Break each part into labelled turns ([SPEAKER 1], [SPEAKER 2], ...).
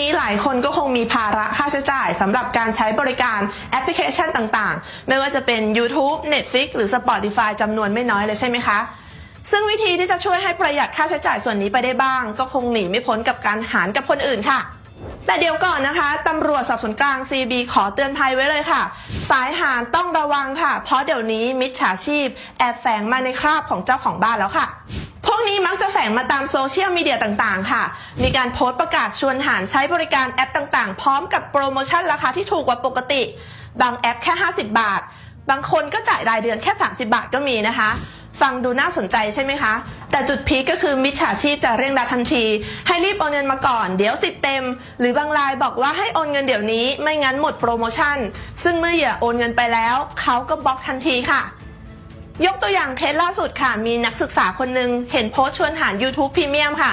[SPEAKER 1] นี้หลายคนก็คงมีภาระค่าใช้จ่ายสำหรับการใช้บริการแอปพลิเคชันต่างๆ ไม่ว่าจะเป็น YouTube Netflix หรือ Spotify จำนวนไม่น้อยเลยใช่ไหมคะ ซึ่งวิธีที่จะช่วยให้ประหยัดค่าใช้จ่ายส่วนนี้ไปได้บ้าง ก็คงหนีไม่พ้นกับการหารกับคนอื่นค่ะแต่เดี๋ยวก่อนนะคะ ตำรวจสอบสวนกลาง CB ขอเตือนภัยไว้เลยค่ะ สายหารต้องระวังค่ะ เพราะเดี๋ยวนี้มิจฉาชีพ แอบแฝงมาในคราบของเจ้าของบ้านแล้วค่ะ พวกนี้มักจะแฝงมาตามโซเชียลมีเดียต่างๆ ค่ะ มีการโพสต์ประกาศชวนหารใช้บริการแอปต่างๆ พร้อมกับโปรโมชั่นราคาที่ถูกกว่าปกติ บางแอปแค่ 50 บาท บางคนก็จ่ายรายเดือนแค่ 30 บาทก็มีนะคะฟังดูน่าสนใจใช่ไหมคะ แต่จุดพีคก็คือมิจฉาชีพจะเร่งรัดทันที ให้รีบโอนเงินมาก่อน เดี๋ยวสิทธิ์เต็ม หรือบางรายบอกว่าให้โอนเงินเดี๋ยวนี้ ไม่งั้นหมดโปรโมชั่น ซึ่งเมื่อเหยื่อโอนเงินไปแล้ว เขาก็บล็อกทันทีค่ะ ยกตัวอย่างเคสล่าสุดค่ะ มีนักศึกษาคนหนึ่งเห็นโพสต์ชวนหาร YouTube Premium ค่ะ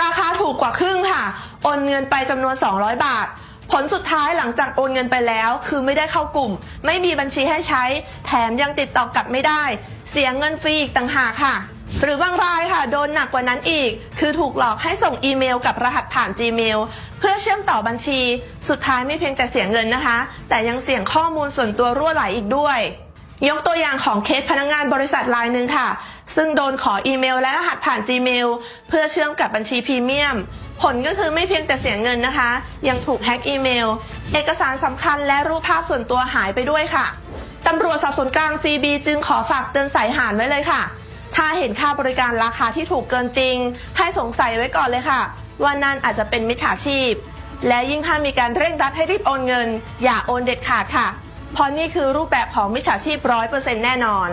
[SPEAKER 1] ราคาถูกกว่าครึ่งค่ะ โอนเงินไปจำนวน 200 บาท ผลสุดท้ายหลังจากโอนเงินไปแล้ว คือไม่ได้เข้ากลุ่ม ไม่มีบัญชีให้ใช้ แถมยังติดต่อกลับไม่ได้ เสียเงินฟรีอีกต่างหากค่ะ หรือบางรายค่ะ โดนหนักกว่านั้นอีก คือถูกหลอกให้ส่งอีเมลกับรหัสผ่าน Gmail เพื่อเชื่อมต่อบัญชี สุดท้ายไม่เพียงแต่เสียเงินนะคะ แต่ยังเสี่ยงข้อมูลส่วนตัวรั่วไหลอีกด้วย ยกตัวอย่างของเคสพนักงงานบริษัทรายหนึ่งค่ะ ซึ่งโดนขออีเมลและรหัสผ่าน Gmail เพื่อเชื่อมกับบัญชีพรีเมียม ผลก็คือไม่เพียงแต่เสียเงินนะคะ ยังถูกแฮ็กอีเมล เอกสารสำคัญและรูปภาพส่วนตัวหายไปด้วยค่ะตำรวจสอบสวนกลาง CB จึงขอฝากเตือนสายหานไว้เลยค่ะ ถ้าเห็นค่าบริการราคาที่ถูกเกินจริง ให้สงสัยไว้ก่อนเลยค่ะ ว่านั่นอาจจะเป็นมิจฉาชีพ และยิ่งถ้ามีการเร่งรัดให้รีบโอนเงิน อย่าโอนเด็ดขาดค่ะ เพราะนี่คือรูปแบบของมิจฉาชีพร้อยเปอร์เซ็นต์แน่นอน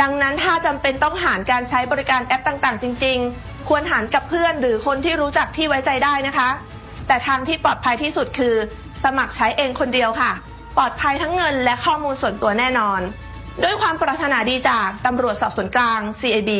[SPEAKER 1] ดังนั้นถ้าจำเป็นต้องหารการใช้บริการแอปต่างๆ จริง ๆ ควรหารกับเพื่อนหรือคนที่รู้จักที่ไว้ใจได้นะคะ แต่ทางที่ปลอดภัยที่สุดคือ สมัครใช้เองคนเดียวค่ะ ปลอดภัยทั้งเงินและข้อมูลส่วนตัวแน่นอน ด้วยความปรารถนาดีจากตำรวจสอบสวนกลาง CAB